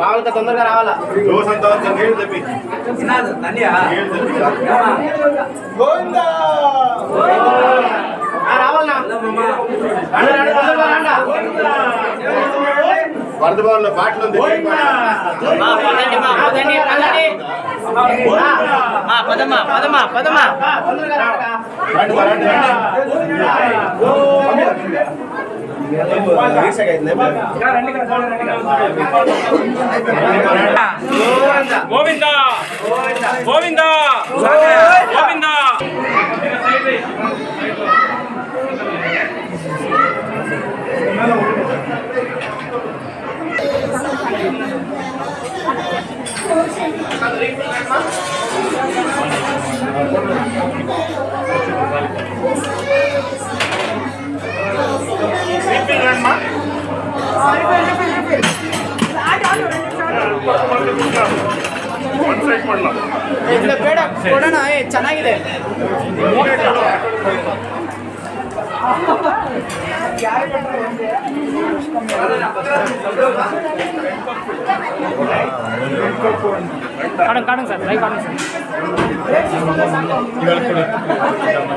రావాలి తొందరగా రావాలా రోజు అంతా వరద పదండి మా పదమా గోవింద గోవింద గోవింద. ಕೊಡೋಣ ಚೆನ್ನಾಗಿದೆ. காடுங்க காடுங்க சார் லைவ் காடுங்க சார்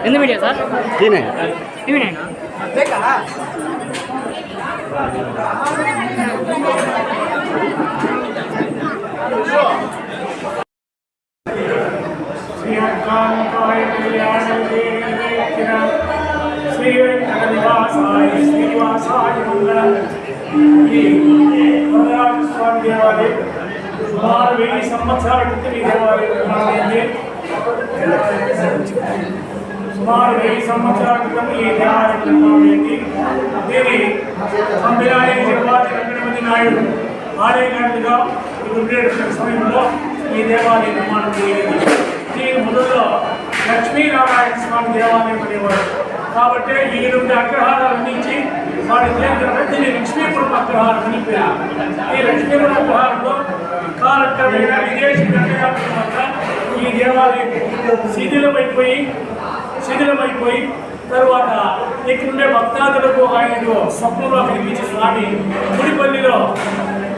எந்த மீடியா சார் டிவி కళ్యాణే శ్రీ వెంకటనివాసాయ శ్రీనివాసాయ మంగళం ఈ వరదరాజ స్వామి దేవాలయం సుమారు వెయ్యి సంవత్సరాల క్రితం ఈ దేవాలయం నిర్మాణమైంది సుమారు వెయ్యి సంవత్సరాల క్రితం ఈ దేవాలయం నిర్మాణమైంది దీని సంబిరాయ జగవాది వెంకటపతి నాయుడు ఆలయగాడిగా ఇది ఉండేటువంటి సమయంలో ఈ దేవాలయం నిర్మాణం జరిగింది నుంచి మొదల్లో లక్ష్మీనారాయణ స్వామి దేవాలయం అనేవారు కాబట్టి ఈ రెండు అగ్రహారాలు అందించి వారి దీన్ని లక్ష్మీపురం అగ్రహారం అని పేరు. ఈ లక్ష్మీపురం అగ్రహారంలో కాలక్రమేణా విదేశీ దండయాత్ర ఈ దేవాలయం శిథిలమైపోయి శిథిలమైపోయి తరువాత ఇక్కడుండే భక్తాదులకు ఆయనకు స్వప్నంలో కనిపించి స్వామి గుడిపల్లిలో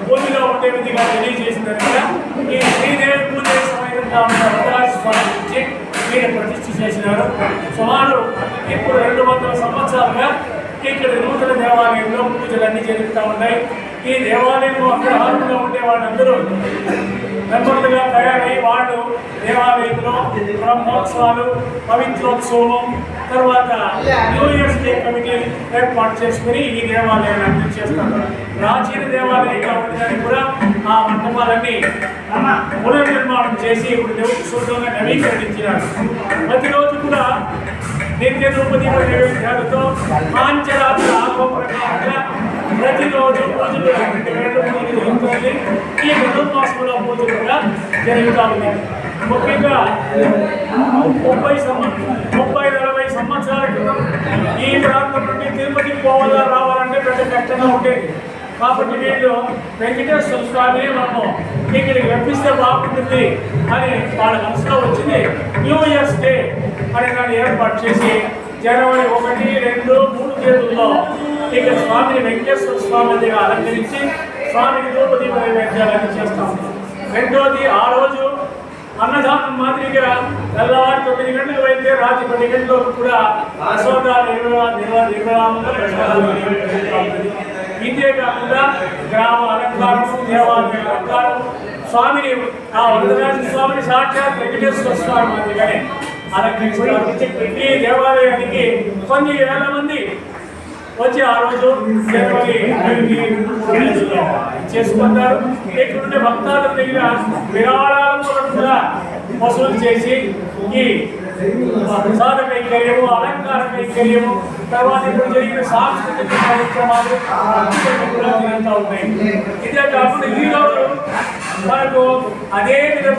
భూమిలో ఉండే విధిగా తెలియజేసిన ఈ శ్రీదేవి పూజ సమయంగా ఉన్న వరదరాజ స్వామి నుంచి వీరు ప్రతిష్ఠ చేసినారు. సుమారు ఇప్పుడు రెండు వందల సంవత్సరాలుగా ఇక్కడ నూతన దేవాలయంలో పూజలన్నీ జరుగుతూ ఉన్నాయి. ఈ దేవాలయంలో అగ్రహారంలో ఉండే వాళ్ళందరూ మెంబర్లుగా తయారై వాళ్ళు దేవాలయంలో బ్రహ్మోత్సవాలు పవిత్రోత్సవం తర్వాత న్యూ ఇయర్స్ డే కమిటీ ఏర్పాటు చేసుకుని ఈ దేవాలయాన్ని అభివృద్ధి చేస్తారు. ప్రాచీన దేవాలయంగా ఉండడానికి కూడా ఆ మండపాలన్నీ పునర్నిర్మాణం చేసి ఇప్పుడు దేవుడి శుభ్రంగా నవీకరించినారు. ప్రతిరోజు కూడా నిత్య ద్రౌపది నైవేద్యాలతో పాంచరాత్ర ఆత్మ ప్రకారంగా ప్రతిరోజు పూజలు రెండు గంటల పూజలు జరుగుతుంది ఈ ధనుర్మాసంలో పూజలు కూడా జరుగుతూ ఉన్నాయి ముఖ్యంగా ముప్పై ముప్పై నలభై సంవత్సరాల క్రితం ఈ ప్రాంతం నుండి తిరుపతికి పోవాలా రావాలంటే పెద్ద కష్టంగా ఉండేది కాబట్టి వీళ్ళు వెంకటేశ్వర స్వామిని మనము ఇక్కడికి రప్పిస్తే బాగుంటుంది అని వాళ్ళ మనసులో వచ్చింది న్యూ ఇయర్స్ డే అనే దాన్ని ఏర్పాటు చేసి జనవరి ఒకటి రెండు మూడు తేదీల్లో ఇక్కడ స్వామిని వెంకటేశ్వర స్వామి దగ్గర అలంకరించి స్వామికి ద్రౌపది నైవేద్యాలను చేస్తాం రెండోది ఆ రోజు అన్నదానం మాదిరిగా తెల్లవారు తొమ్మిది గంటలకు అయితే రాత్రి పది గంటలకు కూడా అశోక ఇంతే కాకుండా గ్రామ అలంకారం దేవాలయ అలంకారం స్వామిని ఆ వరదరాజు స్వామిని సాక్షాత్ వెంకటేశ్వర స్వామి మాదిరిగానే అలంకరిస్తారు ఈ దేవాలయానికి కొన్ని వేల మంది వచ్చి ఆ రోజు చేసుకుంటారు. ఇక్కడ ఉండే భక్తాల దగ్గర విరాళాలను కూడా వసూలు చేసి ఈ ప్రసాద కైంకర్యము అలంకార కైంకర్యము తర్వాత ఇప్పుడు జరిగిన సాంస్కృతిక కార్యక్రమాలు ఇవన్నీ కూడా జరుగుతూ ఉంటాయి ఇదే కాకుండా ఈ రోజు మనకు అదే విధంగా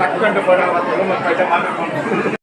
ತಕ್ಕೊಂಡು ಬರೋ ಮತ್ತೆ